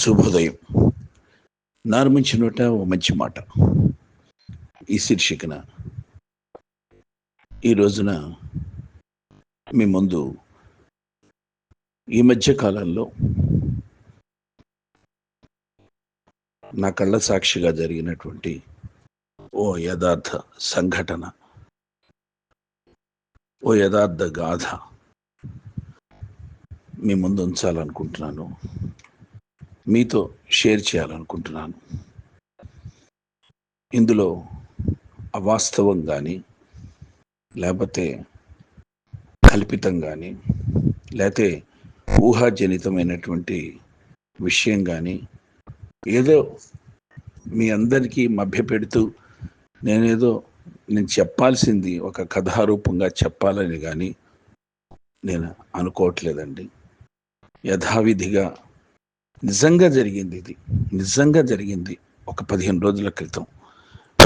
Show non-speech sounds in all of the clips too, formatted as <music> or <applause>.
శుభోదయం. నార్మించి నోట ఓ మంచి మాట. ఈ శీర్షికన ఈ రోజున మీ ముందు ఈ మధ్య కాలంలో నా కళ్ళ సాక్షిగా జరిగినటువంటి ఓ యథార్థ సంఘటన ఓ యథార్థ గాథ మీ ముందు ఉంచాలనుకుంటున్నాను. మీతో షేర్ చేయాలనుకుంటున్నాను. ఇందులో అవాస్తవం కానీ లేకపోతే కల్పితం కానీ లేకపోతే ఊహాజనితమైనటువంటి విషయం కానీ ఏదో మీ అందరికీ మభ్యపెడుతూ నేనేదో నేను చెప్పాల్సింది ఒక కథారూపంగా చెప్పాలని కానీ నేను అనుకోవట్లేదండి. యథావిధిగా నిజంగా జరిగింది ఇది. నిజంగా జరిగింది. ఒక పదిహేను రోజుల క్రితం.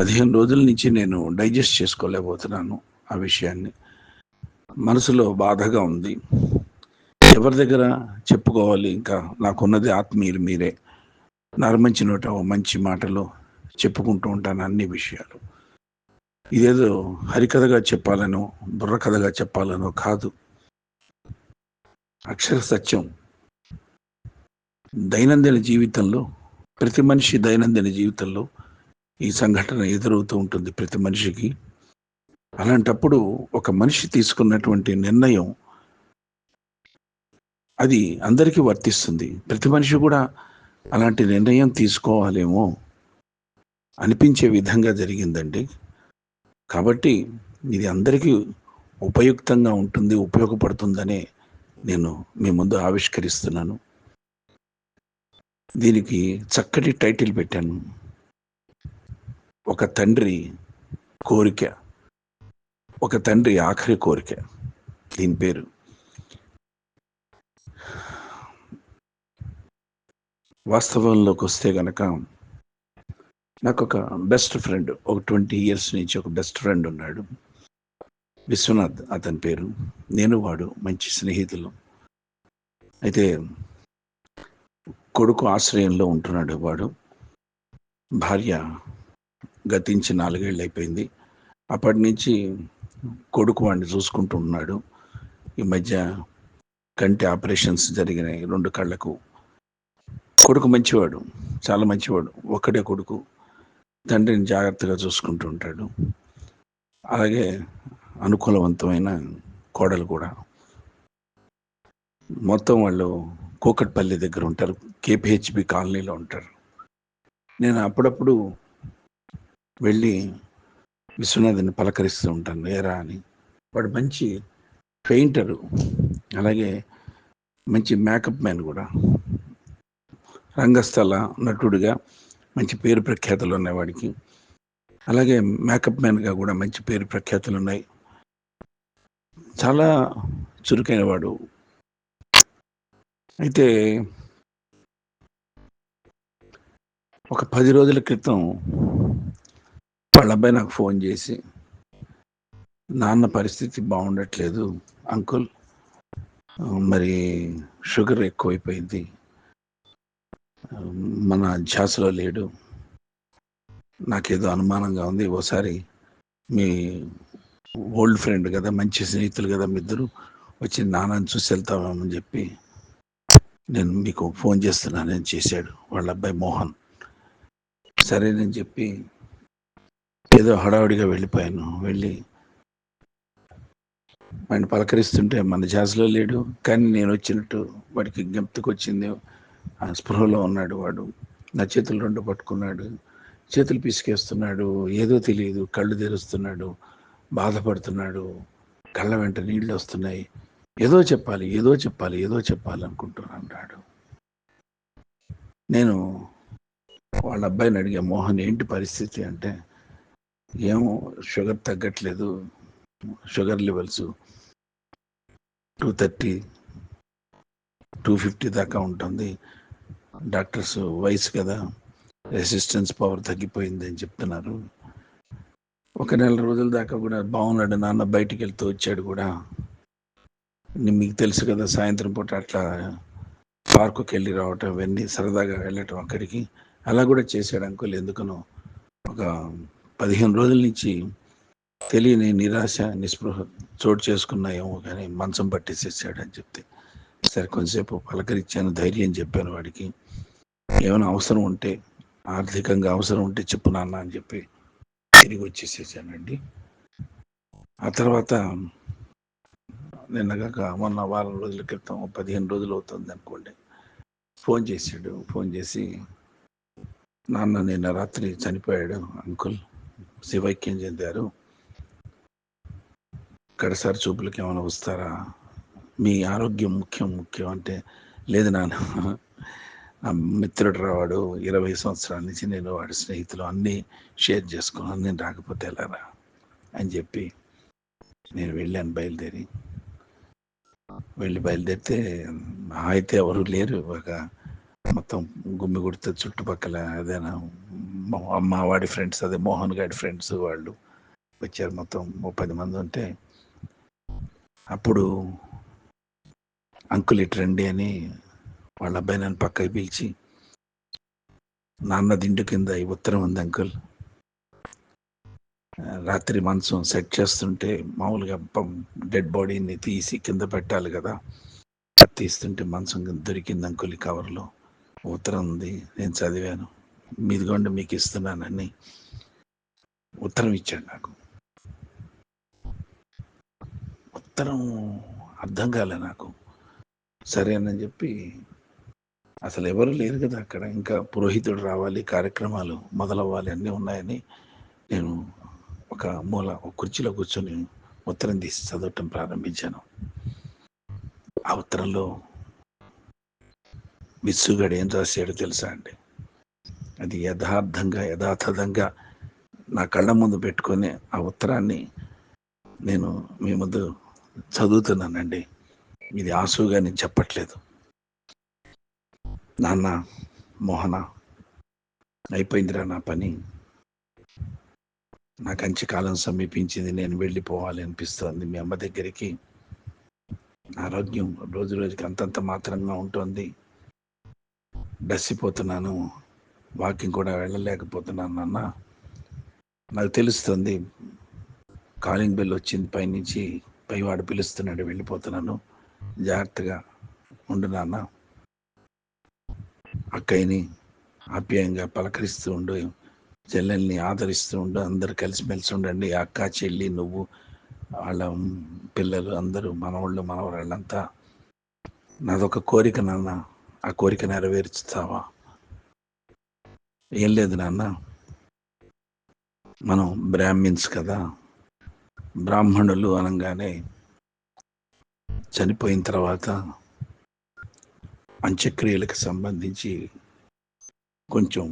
పదిహేను రోజుల నుంచి నేను డైజెస్ట్ చేసుకోలేకపోతున్నాను ఆ విషయాన్ని. మనసులో బాధగా ఉంది. ఎవరి దగ్గర చెప్పుకోవాలి? ఇంకా నాకున్నది ఆత్మీయులు మీరే. నరమంచి నోట ఓ మంచి మాటలు చెప్పుకుంటూ ఉంటాను అన్ని విషయాలు. ఇదేదో హరికథగా చెప్పాలనో బుర్రకథగా చెప్పాలనో కాదు. అక్షర సత్యం దైనందిన జీవితంలో ప్రతి మనిషి దైనందిన జీవితంలో ఈ సంఘటన ఎదురవుతూ ఉంటుంది ప్రతి మనిషికి. అలాంటప్పుడు ఒక మనిషి తీసుకున్నటువంటి నిర్ణయం అది అందరికీ వర్తిస్తుంది. ప్రతి మనిషి కూడా అలాంటి నిర్ణయం తీసుకోవాలేమో అనిపించే విధంగా జరిగిందండి. కాబట్టి ఇది అందరికీ ఉపయుక్తంగా ఉంటుంది ఉపయోగపడుతుందనే నేను మీ ముందు ఆవిష్కరిస్తున్నాను. దీనికి చక్కటి టైటిల్ పెట్టాను. ఒక తండ్రి కోరిక. ఒక తండ్రి ఆఖరి కోరిక. దీని పేరు. వాస్తవంలోకి వస్తే గనక నాకు ఒక బెస్ట్ ఫ్రెండ్ ఒక ట్వంటీ ఇయర్స్ నుంచి ఒక బెస్ట్ ఫ్రెండ్ ఉన్నాడు. విశ్వనాథ్ అతని పేరు. నేను వాడు మంచి స్నేహితులు. అయితే కొడుకు ఆశ్రయంలో ఉంటున్నాడు వాడు. భార్య గతించి నాలుగేళ్ళు అయిపోయింది. అప్పటి నుంచి కొడుకు వాడిని చూసుకుంటూ ఉన్నాడు. ఈ మధ్య కంటి ఆపరేషన్స్ జరిగినాయి. రెండు కళ్ళకు. కొడుకు మంచివాడు చాలా మంచివాడు. ఒక్కడే కొడుకు. తండ్రిని జాగ్రత్తగా చూసుకుంటూ ఉంటాడు. అలాగే అనుకూలవంతమైన కోడలు కూడా. మొత్తం వాళ్ళు కూకట్పల్లి దగ్గర ఉంటారు. కేపిహెచ్బి కాలనీలో ఉంటారు. నేను అప్పుడప్పుడు వెళ్ళి విశ్వనాథ్ని పలకరిస్తూ ఉంటాను. ఏరా అని. వాడు మంచి పెయింటరు. అలాగే మంచి మేకప్ మ్యాన్ కూడా. రంగస్థల నటుడిగా మంచి పేరు ప్రఖ్యాతలు ఉన్నాయి వాడికి. అలాగే మేకప్ మ్యాన్గా కూడా మంచి పేరు ప్రఖ్యాతలు ఉన్నాయి. చాలా చురుకైన వాడు. అయితే ఒక పది రోజుల క్రితం వాళ్ళ అబ్బాయి నాకు ఫోన్ చేసి నాన్న పరిస్థితి బాగుండట్లేదు అంకుల్ మరి షుగర్ ఎక్కువైపోయింది మన ధ్యాసలో లేడు నాకేదో అనుమానంగా ఉంది ఓసారి మీ ఓల్డ్ ఫ్రెండ్ కదా మంచి స్నేహితులు కదా మీ ఇద్దరు వచ్చి నాన్నని చూసి వెళ్తామని చెప్పి నేను మీకు ఫోన్ చేస్తున్నానని చేశాడు వాళ్ళ అబ్బాయి మోహన్. సరేనని చెప్పి ఏదో హడావుడిగా వెళ్ళిపోయాను. వెళ్ళి ఆయన పలకరిస్తుంటే మన జాజ్లో లేడు కానీ నేను వచ్చినట్టు వాడికి జ్ఞప్తికి వచ్చింది. ఆ స్పృహలో ఉన్నాడు వాడు. నా చేతులు రెండు పట్టుకున్నాడు. చేతులు పిసికేస్తున్నాడు. ఏదో తెలియదు. కళ్ళు తెరుస్తున్నాడు. బాధపడుతున్నాడు. కళ్ళ వెంట నీళ్ళు వస్తున్నాయి. ఏదో చెప్పాలి ఏదో చెప్పాలి ఏదో చెప్పాలి అనుకుంటున్నాడు నేను వాళ్ళ అబ్బాయిని అడిగా మోహన్ ఏంటి పరిస్థితి? అంటే ఏమో షుగర్ తగ్గట్లేదు sugar levels two thirty two fifty దాకా ఉంటుంది. డాక్టర్స్ వయసు కదా రెసిస్టెన్స్ పవర్ తగ్గిపోయింది అని చెప్తున్నారు. ఒక నెల రోజుల దాకా కూడా బాగున్నాడు నాన్న బయటికి వెళ్తూ వచ్చాడు కూడా. మీకు తెలుసు కదా సాయంత్రం పూట అట్లా పార్కుకి వెళ్ళి రావటం ఇవన్నీ సరదాగా వెళ్ళటం అక్కడికి. అలా కూడా చేశాడు అంకుల్. ఎందుకనో ఒక పదిహేను రోజుల నుంచి తెలియని నిరాశ నిస్పృహ చోటు చేసుకున్నాయేమో కానీ మంచం పట్టేసేసాడు అని చెప్తే సరే కొంతసేపు పలకరించాను ధైర్యం చెప్పాను వాడికి. ఏమైనా అవసరం ఉంటే ఆర్థికంగా అవసరం ఉంటే చెప్పు నాన్న అని చెప్పి తిరిగి వచ్చేసేసానండి. ఆ తర్వాత నిన్నగాక మొన్న వారం రోజుల క్రితం పదిహేను రోజులు అవుతుంది అనుకోండి. ఫోన్ చేశాడు. ఫోన్ చేసి నాన్న నిన్న రాత్రి చనిపోయాడు అంకుల్. శివైక్యం చెందారు. కడసారి చూపులకి ఏమైనా వస్తారా? మీ ఆరోగ్యం ముఖ్యం ముఖ్యం అంటే లేదు నాన్న. నా మిత్రుడు రావాడు ఇరవై సంవత్సరాల నుంచి నేను వాడి స్నేహితులు అన్నీ షేర్ చేసుకున్నాను నేను రాకపోతే ఎలారా అని చెప్పి నేను వెళ్ళాను బయలుదేరి. వెళ్ళి బయలుదేరితే అయితే ఎవరు లేరు ఒక మొత్తం గుమ్మి కొడితే చుట్టుపక్కల అదేనా మా- వాడి ఫ్రెండ్స్ అదే మోహన్ గారి ఫ్రెండ్స్ వాళ్ళు వచ్చారు మొత్తం ఓ పది మంది ఉంటే. అప్పుడు అంకుల్ ఇటు రండి అని వాళ్ళ అబ్బాయి నన్ను పక్కకి పిలిచి నాన్న దిండు కింద ఈ ఉత్తరం ఉంది అంకుల్. రాత్రి మంచం సెట్ చేస్తుంటే మామూలుగా డెడ్ బాడీని తీసి కింద పెట్టాలి కదా. తీస్తుంటే మంచం దొరికింది అంకుల్ ఈ కవర్లో. ఉత్తరం ఉంది నేను చదివాను. మీదిగోండి మీకు ఇస్తున్నానని ఉత్తరం ఇచ్చాడు నాకు. ఉత్తరం అర్థం కాలే నాకు. సరేనని చెప్పి అసలు ఎవరు లేరు కదా అక్కడ. ఇంకా పురోహితుడు రావాలి కార్యక్రమాలు మొదలవ్వాలి అన్నీ ఉన్నాయని నేను ఒక మూల ఒక కుర్చీలో కూర్చొని ఉత్తరం తీసి చదవటం ప్రారంభించాను. ఆ ఉత్తరంలో బిచ్చుగాడు ఏం రాశాడో తెలుసా అండి? అది యథార్థంగా యథాతథంగా నా కళ్ళ ముందు పెట్టుకొని ఆ ఉత్తరాన్ని నేను మీ ముందు చదువుతున్నానండి. ఇది ఆసుగా నేను చెప్పట్లేదు. నాన్న మోహన అయిపోయిందిరా నా పని. నా కంచి కాలం సమీపించింది నేను వెళ్ళిపోవాలి అనిపిస్తుంది. మీ అమ్మ దగ్గరికి ఆరోగ్యం రోజు రోజుకి అంతంత మాత్రంగా ఉంటుంది. డసిపోతున్నాను వాకింగ్ కూడా వెళ్ళలేకపోతున్నాను నాన్న. నాకు తెలుస్తుంది కాలింగ్ బెల్ వచ్చింది పైనుంచి పైవాడు పిలుస్తున్నాడు వెళ్ళిపోతున్నాను. జాగ్రత్తగా ఉండు నాన్న. అక్కయ్యని ఆప్యాయంగా పలకరిస్తూ ఉండు చెల్లెల్ని ఆదరిస్తూ ఉండు అందరు కలిసిమెలిసి ఉండండి. అక్క చెల్లి నువ్వు వాళ్ళ పిల్లలు అందరూ మనవాళ్ళు మనవరాళ్ళంతా. నాదొక కోరిక నాన్న. ఆ కోరిక నెరవేర్చుతావా? ఏం లేదు నాన్న. మనం బ్రాహ్మిన్స్ కదా. బ్రాహ్మణులు అనగానే చనిపోయిన తర్వాత అంత్యక్రియలకు సంబంధించి కొంచెం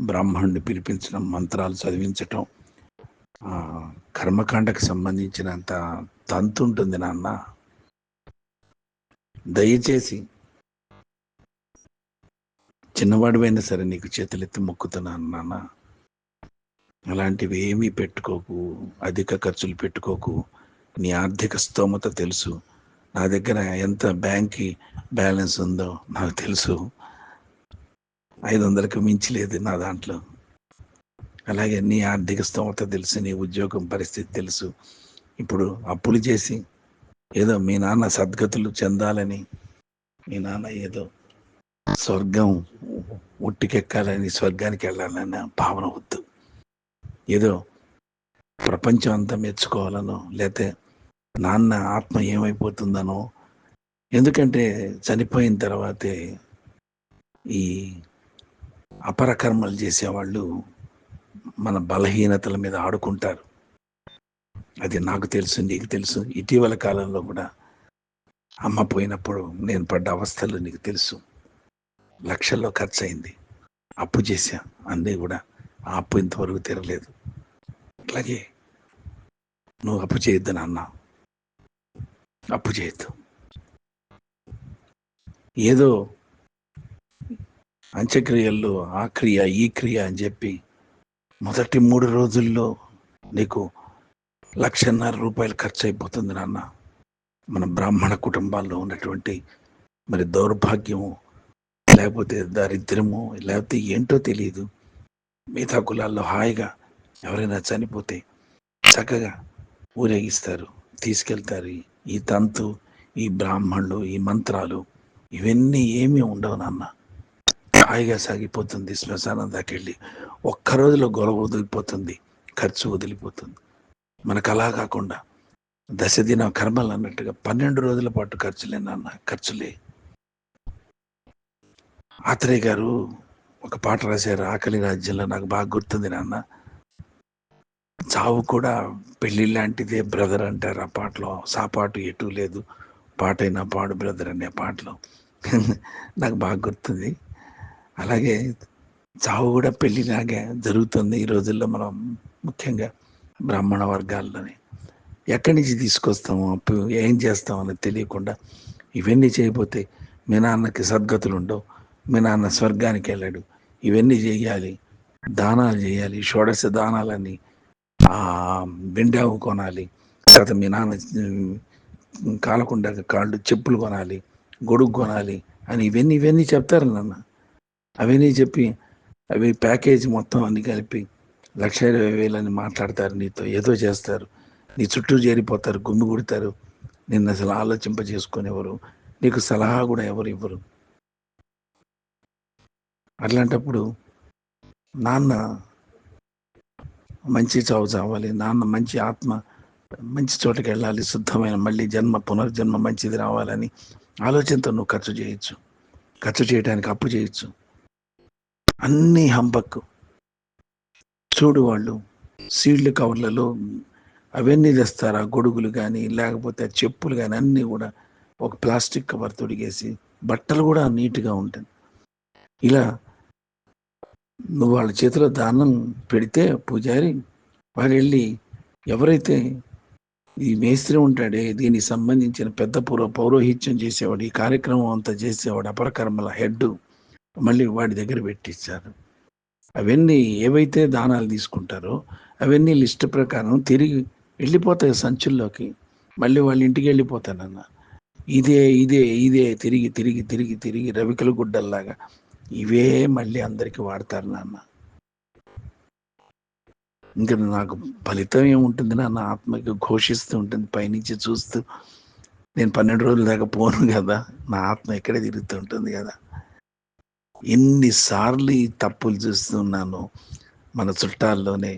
బ్రాహ్మణుని పిలిపించడం మంత్రాలు చదివించటం కర్మకాండకు సంబంధించినంత తంతు ఉంటుంది నాన్న. దయచేసి చిన్నవాడివైనా సరే నీకు చేతులెత్తి మొక్కుతున్నాను నాన్న. అలాంటివి ఏమీ పెట్టుకోకు అధిక ఖర్చులు పెట్టుకోకు. నీ ఆర్థిక స్తోమత తెలుసు. నా దగ్గర ఎంత బ్యాంక్కి బ్యాలెన్స్ ఉందో నాకు తెలుసు. ఐదు వందలకు మించి లేదు నా దాంట్లో. అలాగే నీ ఆర్థిక స్తోమత తెలుసు నీ ఉద్యోగం పరిస్థితి తెలుసు. ఇప్పుడు అప్పులు చేసి ఏదో మీ నాన్న సద్గతులు చెందాలని మీ నాన్న ఏదో స్వర్గం ఒట్టికెక్కాలని స్వర్గానికి వెళ్ళాలన్న భావన వద్దు. ఏదో ప్రపంచం అంతా మెచ్చుకోవాలనో లేతే నాన్న ఆత్మ ఏమైపోతుందనో ఎందుకంటే చనిపోయిన తర్వాతే ఈ అపరకర్మలు చేసేవాళ్ళు మన బలహీనతల మీద ఆడుకుంటారు. అది నాకు తెలుసు నీకు తెలుసు. ఇటీవల కాలంలో కూడా అమ్మ పోయినప్పుడు నేను పడ్డ అవస్థలు నీకు తెలుసు. లక్షల్లో ఖర్చు అయింది అప్పు చేశా. అన్నీ కూడా ఆ అప్పు ఇంతవరకు తీరలేదు. అట్లాగే నువ్వు అప్పు చేయొద్దు నాన్న. అప్పు చేయొద్దు. ఏదో అంత్యక్రియల్లో ఆ క్రియ ఈ క్రియ అని చెప్పి మొదటి మూడు రోజుల్లో నీకు లక్షన్నర రూపాయలు ఖర్చు అయిపోతుంది నాన్న. మన బ్రాహ్మణ కుటుంబాల్లో ఉన్నటువంటి మరి దౌర్భాగ్యము లేకపోతే దారిద్ర్యము లేకపోతే ఏంటో తెలియదు మిగతా కులాల్లో హాయిగా ఎవరైనా చనిపోతే చక్కగా ఊరేగిస్తారు తీసుకెళ్తారు. ఈ- తంతు ఈ బ్రాహ్మణులు ఈ మంత్రాలు ఇవన్నీ ఏమీ ఉండవు నాన్న. హాయిగా సాగిపోతుంది శ్మశానం దాకెళ్ళి ఒక్క రోజులో గొడవ వదిలిపోతుంది ఖర్చు వదిలిపోతుంది. మనకు అలా కాకుండా దశ దిన కర్మలు అన్నట్టుగా పన్నెండు రోజుల పాటు ఖర్చులే నాన్న ఖర్చులే. ఆత్రేయ గారు ఒక పాట రాశారు ఆకలి రాజ్యంలో నాకు బాగా గుర్తుంది నాన్న. చావు కూడా పెళ్ళి లాంటిదే బ్రదర్ అంటారు ఆ పాటలో. సాపాటు ఎటు లేదు పాటైనా పాడు బ్రదర్ అనే పాటలో. <laughs> నాకు బాగా గుర్తుంది. అలాగే చావు కూడా పెళ్ళిలాగే జరుగుతుంది ఈ రోజుల్లో మనం ముఖ్యంగా బ్రాహ్మణ వర్గాల్లోని. ఎక్కడి నుంచి తీసుకొస్తాము అప్పు ఏం చేస్తాం అనేది తెలియకుండా ఇవన్నీ చేయబోతే మీ నాన్నకి సద్గతులు ఉండవు. మీ నాన్న స్వర్గానికి వెళ్ళాడు. ఇవన్నీ చేయాలి. దానాలు చేయాలి. షోడశ దానాలని బిండావు బెండావు కొనాలి. తర్వాత మీ నాన్న కాలకుండా కాళ్ళు చెప్పులు కొనాలి. గొడుగు కొనాలి అని ఇవన్నీ ఇవన్నీ చెప్తారు నాన్న. అవన్నీ చెప్పి అవి ప్యాకేజ్ మొత్తం అన్ని కలిపి లక్ష ఇరవై వేలని మాట్లాడతారు నీతో. ఏదో చేస్తారు. నీ చుట్టూ చేరిపోతారు. గుమ్మి కొడతారు నిన్ను అసలు ఆలోచింప చేసుకునేవారు నీకు సలహా కూడా ఎవరు ఇవ్వరు. అట్లాంటప్పుడు నాన్న మంచి చావు చావాలి నాన్న మంచి ఆత్మ మంచి చోటకి వెళ్ళాలి శుద్ధమైన మళ్ళీ జన్మ పునర్జన్మ మంచిది రావాలని ఆలోచనతో నువ్వు ఖర్చు చేయొచ్చు. ఖర్చు చేయడానికి అప్పు చేయొచ్చు. అన్నీ హంపక్కు. చూడు వాళ్ళు సీడ్లు కవర్లలో అవన్నీ తెస్తారు? ఆ గొడుగులు కానీ లేకపోతే ఆ చెప్పులు కానీ అన్నీ కూడా ఒక ప్లాస్టిక్ కవర్ తొడిగేసి బట్టలు కూడా నీట్గా ఉంటుంది ఇలా నువ్వు వాళ్ళ చేతిలో దానం పెడితే పూజారి వారు వెళ్ళి ఎవరైతే ఈ మేస్త్రి ఉంటాడే దీనికి సంబంధించిన పెద్ద పూర్వ పౌరోహిత్యం చేసేవాడు ఈ కార్యక్రమం అంతా చేసేవాడు అపరకర్మల హెడ్ మళ్ళీ వాడి దగ్గర పెట్టించారు. అవన్నీ ఏవైతే దానాలు తీసుకుంటారో అవన్నీ లిస్ట్ ప్రకారం తిరిగి వెళ్ళిపోతాయి సంచుల్లోకి. మళ్ళీ వాళ్ళ ఇంటికి వెళ్ళిపోతానన్న. ఇదే ఇదే ఇదే తిరిగి తిరిగి తిరిగి తిరిగి రవికల గుడ్డల్లాగా. ఇవే మళ్ళీ అందరికి వాడతారు నాన్న. ఇంకా నాకు ఫలితం ఏముంటుంది నా ఆత్మకి ఘోషిస్తూ ఉంటుంది పైనుంచి చూస్తూ. నేను పన్నెండు రోజుల దాకా పోను కదా నా ఆత్మ ఎక్కడే తిరుగుతూ ఉంటుంది కదా. ఎన్నిసార్లు ఈ తప్పులు చూస్తున్నాను మన చుట్టాల్లోనే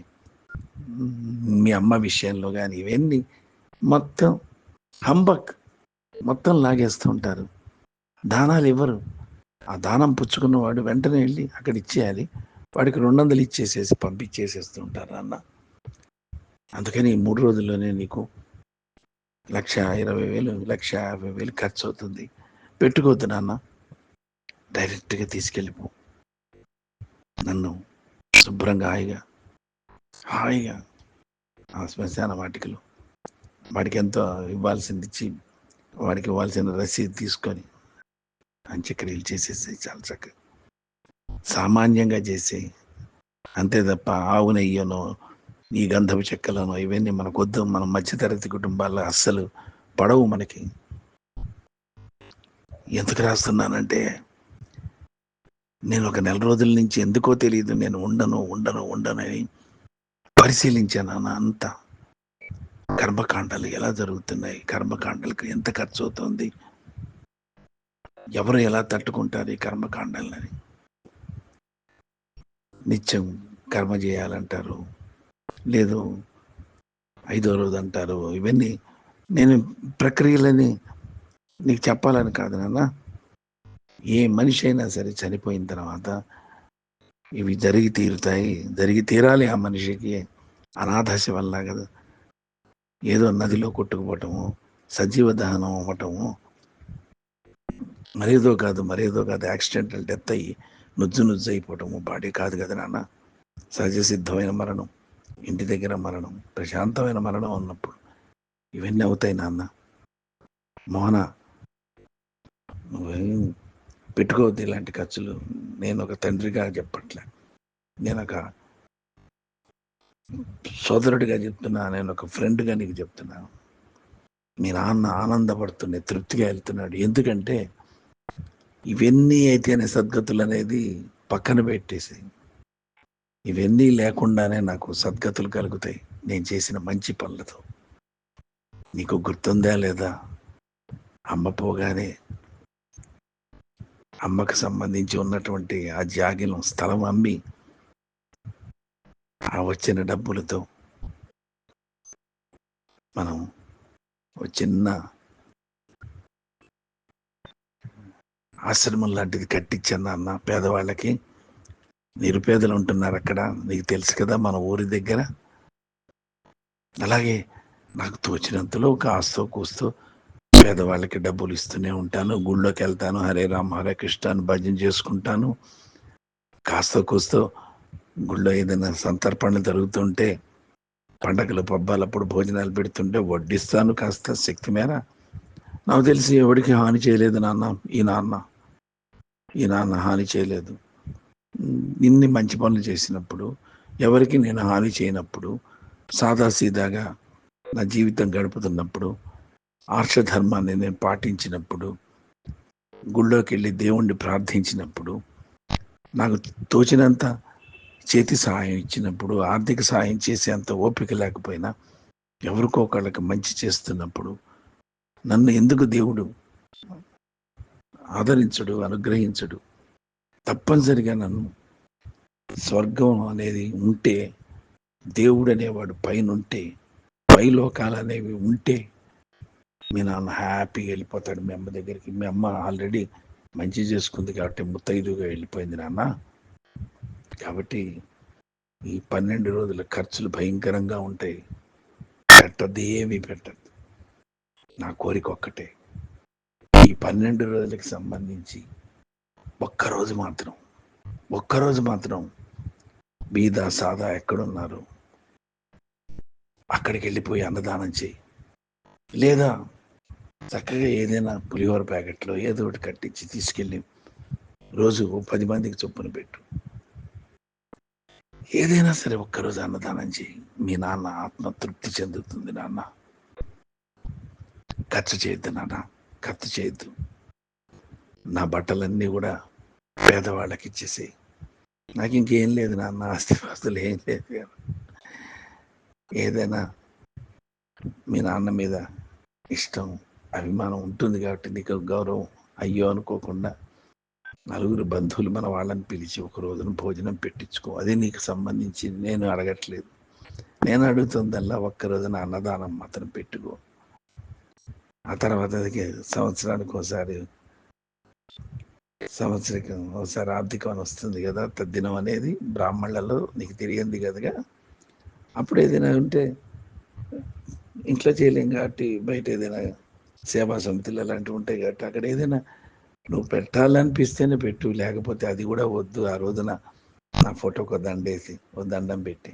మీ అమ్మ విషయంలో కానీ ఇవన్నీ మొత్తం హంబక్ మొత్తం లాగేస్తూ ఉంటారు. దానాలు ఇవ్వరు ఆ దానం పుచ్చుకున్నవాడు వెంటనే వెళ్ళి అక్కడ ఇచ్చేయాలి వాడికి రెండు వందలు ఇచ్చేసేసి పంపించేసేస్తూ ఉంటారు అన్న అందుకని ఈ మూడు రోజుల్లోనే నీకు లక్ష ఇరవై వేలు లక్ష యాభై వేలు ఖర్చు అవుతుంది పెట్టుకోవద్దు నాన్న. డైరెక్ట్గా తీసుకెళ్ళిపో. నన్ను శుభ్రంగా హాయిగా హాయిగా ఆ శ్మశాన వాటికలో వాడికి ఎంతో ఇవ్వాల్సింది ఇచ్చి వాడికి ఇవ్వాల్సిన రసీదు తీసుకొని అంత్యక్రియలు చేసేసి చాలా చక్కగా. సామాన్యంగా చేసి అంతే తప్ప ఆవు నెయ్యనో ఈ గంధపు చెక్కలను ఇవన్నీ మనకు వద్దు. మన మధ్యతరగతి కుటుంబాల్లో అస్సలు పడవు మనకి. ఎందుకు రాస్తున్నానంటే నేను ఒక నెల రోజుల నుంచి ఎందుకో తెలియదు నేను ఉండను ఉండను ఉండనని పరిశీలించాను అన్న అంతా. కర్మకాండలు ఎలా జరుగుతున్నాయి? కర్మకాండలకు ఎంత ఖర్చు అవుతుంది? ఎవరు ఎలా తట్టుకుంటారు ఈ కర్మకాండాలని? నిత్యం కర్మ చేయాలంటారు లేదు ఐదో రోజు అంటారు ఇవన్నీ నేను ప్రక్రియలని నీకు చెప్పాలని కాదు నాన్న. ఏ మనిషి అయినా సరే చనిపోయిన తర్వాత ఇవి జరిగి తీరుతాయి జరిగి తీరాలి ఆ మనిషికి అనాథశ వల్ల కదా. ఏదో నదిలో కొట్టుకుపోవటము సజీవ దహనం అవ్వటము మరేదో కాదు మరేదో కాదు. యాక్సిడెంటల్ డెత్ అయ్యి నుజ్జు నుజ్జు అయిపోవటము బాడీ కాదు కదా నాన్న. సహజ సిద్ధమైన మరణం ఇంటి దగ్గర మరణం ప్రశాంతమైన మరణం ఉన్నప్పుడు ఇవన్నీ అవుతాయి నాన్న. మోహన నువ్వేం పెట్టుకోవద్దు ఇలాంటి ఖర్చులు. నేను ఒక తండ్రిగా చెప్పట్లే. నేను ఒక సోదరుడిగా చెప్తున్నా నేను ఒక ఫ్రెండ్గా నీకు చెప్తున్నాను మీ నాన్న ఆనందపడుతుండే తృప్తిగా వెళ్తున్నాడు. ఎందుకంటే ఇవన్నీ అయితేనే సద్గతులు అనేది పక్కన పెట్టేసి ఇవన్నీ లేకుండానే నాకు సద్గతులు కలుగుతాయి. నేను చేసిన మంచి పనులతో. నీకు గుర్తుందా లేదా? అమ్మ పోగానే అమ్మకు సంబంధించి ఉన్నటువంటి ఆ జాగిలం స్థలం అమ్మి ఆ వచ్చిన డబ్బులతో మనం ఒక చిన్న ఆశ్రమం లాంటిది కట్టించాను అన్న పేదవాళ్ళకి. నిరుపేదలు ఉంటున్నారు అక్కడ నీకు తెలుసు కదా మన ఊరి దగ్గర. అలాగే నాకు తోచినంతలో ఒక ఆస్తో కూస్తూ పేదవాళ్ళకి డబ్బులు ఇస్తూనే ఉంటాను. గుళ్ళోకి వెళ్తాను హరే రామ్ హరే కృష్ణ అని భజన చేసుకుంటాను. కాస్త కూస్తో గుళ్ళో ఏదైనా సంతర్పణలు జరుగుతుంటే పండగలు పబ్బాలప్పుడు భోజనాలు పెడుతుంటే వడ్డిస్తాను కాస్త శక్తి మేర. నాకు తెలిసి ఎవరికి హాని చేయలేదు నాన్న ఈ నాన్న. ఈ నాన్న హాని చేయలేదు. ఇన్ని మంచి పనులు చేసినప్పుడు ఎవరికి నేను హాని చేయనప్పుడు సాదాసీదాగా నా జీవితం గడుపుతున్నప్పుడు ఆర్షధర్మాన్ని నేను పాటించినప్పుడు గుళ్ళోకి వెళ్ళి దేవుణ్ణి ప్రార్థించినప్పుడు నాకు తోచినంత చేతి సహాయం ఇచ్చినప్పుడు ఆర్థిక సహాయం చేసేంత ఓపిక లేకపోయినా ఎవరికో ఒకళ్ళకి మంచి చేస్తున్నప్పుడు నన్ను ఎందుకు దేవుడు ఆదరించడు అనుగ్రహించడు? తప్పనిసరిగా నన్ను స్వర్గం అనేది ఉంటే దేవుడు అనేవాడు పైన ఉంటే పై లోకాలు అనేవి ఉంటే మీ నాన్న హ్యాపీగా వెళ్ళిపోతాడు మీ అమ్మ దగ్గరికి. మీ అమ్మ ఆల్రెడీ మంచి చేసుకుంది కాబట్టి ముత్తైదుగా వెళ్ళిపోయింది నాన్న. కాబట్టి ఈ పన్నెండు రోజుల ఖర్చులు భయంకరంగా ఉంటాయి. పెట్టద్దు పెట్టదు నా కోరిక ఒక్కటే. ఈ పన్నెండు రోజులకు సంబంధించి ఒక్కరోజు మాత్రం ఒక్కరోజు మాత్రం బీద సాదా ఎక్కడున్నారు? అక్కడికి వెళ్ళిపోయి అన్నదానం చేయి. లేదా చక్కగా ఏదైనా పులిహోర ప్యాకెట్లో ఏదో ఒకటి కట్టించి తీసుకెళ్ళి రోజు పది మందికి చొప్పున పెట్టు. ఏదైనా సరే ఒక్కరోజు అన్నదానం చేయి. మీ నాన్న ఆత్మ తృప్తి చెందుతుంది నాన్న. ఖర్చు చేయొద్దు నాన్న ఖర్చు చేయొద్దు. నా బట్టలన్నీ కూడా పేదవాళ్ళకి ఇచ్చేసి. నాకు ఇంకేం లేదు నాన్న ఆస్తిపాస్తులు ఏం లేదు ఏదైనా మీ నాన్న మీద ఇష్టం అభిమానం ఉంటుంది కాబట్టి నీకు గౌరవం. అయ్యో అనుకోకుండా నలుగురు బంధువులు మన వాళ్ళని పిలిచి ఒక రోజున భోజనం పెట్టించుకో. అది నీకు సంబంధించి నేను అడగట్లేదు. నేను అడుగుతుందల్లా ఒక్క రోజున అన్నదానం మాత్రం పెట్టుకో. ఆ తర్వాత సంవత్సరానికి ఒకసారి సంవత్సరం ఒకసారి ఆర్థికం అని వస్తుంది కదా తద్దినం అనేది బ్రాహ్మణులలో నీకు తెలియంది కదగా. అప్పుడు ఏదైనా ఉంటే ఇంట్లో చేయలేం కాబట్టి బయట ఏదైనా సేవా సమితులు అలాంటివి ఉంటాయి కాబట్టి అక్కడ ఏదైనా నువ్వు పెట్టాలనిపిస్తేనే పెట్టు లేకపోతే అది కూడా వద్దు. ఆ రోజున నా ఫోటోకు ఒక దండేసి ఓ దండం పెట్టి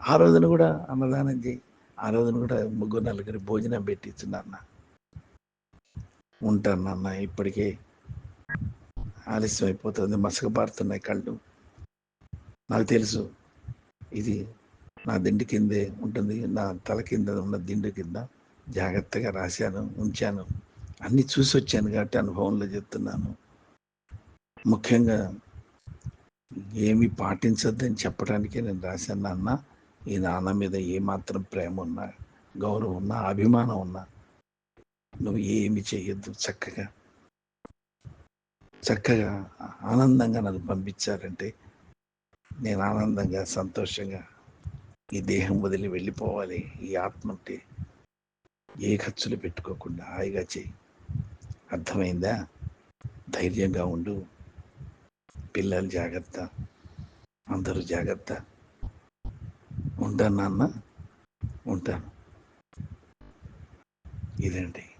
ఆ రోజున కూడా అన్నదానం చేయి ఆ రోజున కూడా ముగ్గురు నలుగురి భోజనం పెట్టించు నాన్న ఉంటాను నాన్న ఇప్పటికే ఆలస్యం అయిపోతుంది మసకబారుతున్నాయి కళ్ళు. నాకు తెలుసు ఇది నా దిండి కిందే ఉంటుంది నా తల కింద ఉన్న దిండు కింద జాగ్రత్తగా రాశాను ఉంచాను. అన్నీ చూసి వచ్చాను కాబట్టి అనుభవంలో చెప్తున్నాను. ముఖ్యంగా ఏమి పాటించొద్దని చెప్పడానికే నేను రాశాను నాన్న. ఈ నాన్న మీద ఏమాత్రం ప్రేమ ఉన్నా గౌరవం ఉన్నా అభిమానం ఉన్నా నువ్వు ఏమి చేయొద్దు చక్కగా. చక్కగా ఆనందంగా నన్ను పంపించారంటే నేను ఆనందంగా సంతోషంగా ఈ దేహం వదిలి వెళ్ళిపోవాలి. ఈ ఆత్మ ఉంటే ఏ ఖర్చులు పెట్టుకోకుండా హాయిగా చేయి. అర్థమైందా? ధైర్యంగా ఉండు. పిల్లలు జాగ్రత్త. అందరూ జాగ్రత్త. ఉంటాను నాన్న. ఉంటాను. ఇదండి.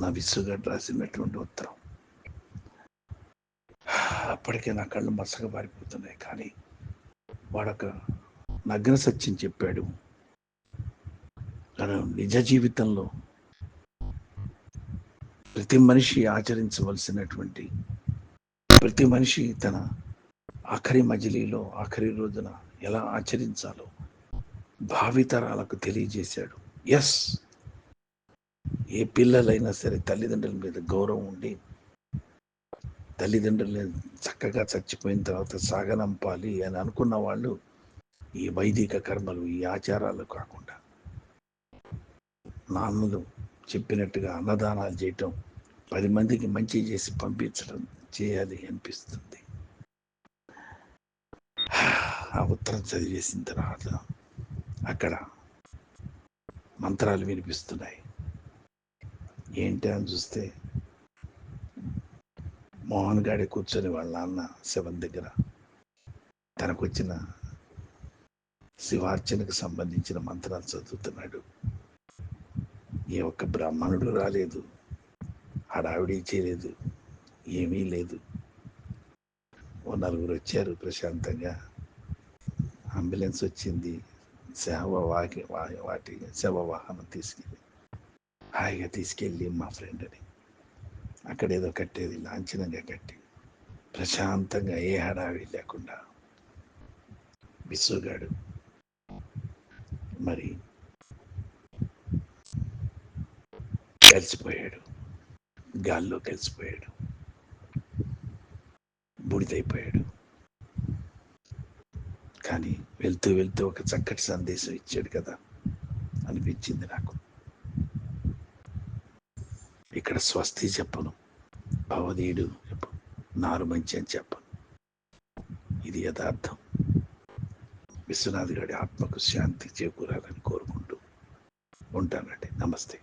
నా విసుగడ్డ రాసినటువంటి ఉత్తరం. అప్పటికే నా కళ్ళు మసక పారిపోతున్నాయి కానీ వాడొక నగ్న సత్యం చెప్పాడు. తన నిజ జీవితంలో ప్రతి మనిషి ఆచరించవలసినటువంటి ప్రతి మనిషి తన ఆఖరి మజిలీలో ఆఖరి రోజున ఎలా ఆచరించాలో భావితరాలకు తెలియజేశాడు. ఎస్ ఏ పిల్లలైనా సరే తల్లిదండ్రుల మీద గౌరవం ఉండి తల్లిదండ్రులు చక్కగా చచ్చిపోయిన తర్వాత సాగనంపాలి అని అనుకున్న వాళ్ళు ఈ వైదిక కర్మలు ఈ ఆచారాలు కాకుండా నాన్నలు చెప్పినట్టుగా అన్నదానాలు చేయటం పది మందికి మంచి చేసి పంపించడం చేయాలి అనిపిస్తుంది. ఆ ఉత్తరం చదివేసిన తర్వాత అక్కడ మంత్రాలు వినిపిస్తున్నాయి. ఏంటి అని చూస్తే మోహన్ గాడి కూర్చొని వాళ్ళ నాన్న శివన్ దగ్గర తనకు వచ్చిన శివార్చనకు సంబంధించిన మంత్రాలు చదువుతున్నాడు. ఏ ఒక్క బ్రాహ్మణుడు రాలేదు. హడావిడి చేయలేదు. ఏమీ లేదు. ఓ నలుగురు వచ్చారు ప్రశాంతంగా. అంబులెన్స్ వచ్చింది. సేవ వాకి వా- వాటి శవ వాహనం తీసుకెళ్ళి హాయిగా తీసుకెళ్ళి మా ఫ్రెండ్ని. అక్కడ ఏదో కట్టేది లాంఛనంగా కట్టి ప్రశాంతంగా ఏ హడావి లేకుండా విశ్వగాడు. మరి కలిసిపోయాడు గాల్లో కలిసిపోయాడు బూడిదైపోయాడు. కానీ వెళ్తూ వెళ్తూ ఒక చక్కటి సందేశం ఇచ్చాడు కదా అనిపించింది నాకు. ఇక్కడ స్వస్తి చెప్పను. భవనీయుడు చెప్పు. నారు మంచి అని చెప్పను. ఇది యథార్థం. విశ్వనాథ్ గారి ఆత్మకు శాంతి చేకూరాలని కోరుకుంటూ ఉంటానండి. నమస్తే.